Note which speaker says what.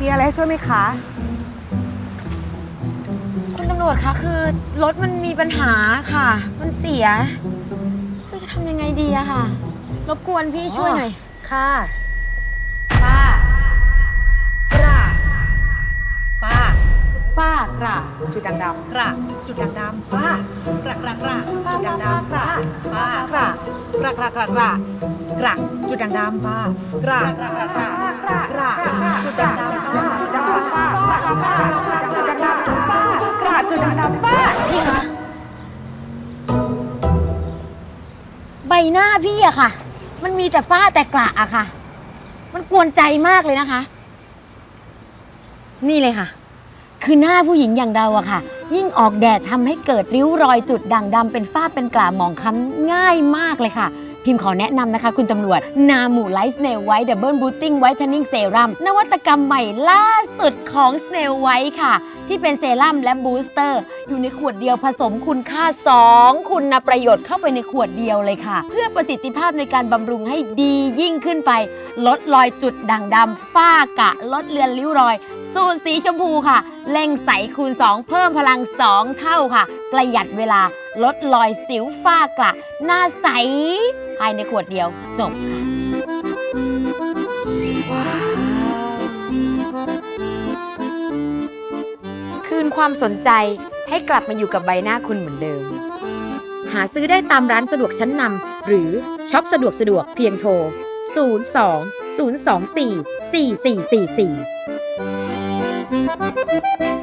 Speaker 1: มีอะไรให้ช่วยไหมคะ
Speaker 2: คุณตำรวจคะคือรถมันมีปัญหาค่ะ มันเสียไม่รู้จะทำยังไงดีอะค่ะ รบกวนพี่ช่วยหน่อย
Speaker 1: ค่ะ ป้า กระป้า ป้ากระจุดด่างดำกระจุดด่างดำป้ากระกระกระจุดด่างดำกระป้ากระกระกระกระกระกระจุดด่างดำป้ากระกระกระกระกระจุดด่างดำ
Speaker 2: หน้าพี่อะค่ะ มันมีแต่ฝ้าแต่กระอะค่ะ มันกวนใจมากเลยนะคะ นี่เลยค่ะ คือหน้าผู้หญิงอย่างเราอะค่ะ ยิ่งออกแดดทำให้เกิดริ้วรอยจุดด่างดำเป็นฝ้าเป็นกระหมองคล้ำง่ายมากเลยค่ะ พิมพ์ขอแนะนำนะคะคุณตำรวจ นาหมูไลท์สเนลไวท์ดับเบิลบูตติ้งไวท์เทนนิ่งเซรั่มนวัตกรรมใหม่ล่าสุดของสเนลไวท์ค่ะ ที่เป็นเซรั่มและบูสเตอร์ อยู่ในขวดเดียวผสมคุณค่า 2 คุณประโยชน์เข้าไปในขวดเดียวเลยค่ะ เพื่อประสิทธิภาพในการบำรุงให้ดียิ่งขึ้นไป ลดรอยจุดด่างดำฝ้ากะ ลดเลือนริ้วรอย สูตรสีชมพูค่ะ เล่งใสคูณ 2 เพิ่มพลัง 2 เท่าค่ะ ประหยัดเวลา ลดรอยสิวฝ้ากระหน้าใส ภายในขวดเดียวจบค่ะคืนความสนใจให้กลับมาอยู่กับใบหน้าคุณเหมือนเดิม หาซื้อได้ตามร้านสะดวกชั้นนำหรือช็อปสะดวกสะดวกเพียงโทร 02 024 4444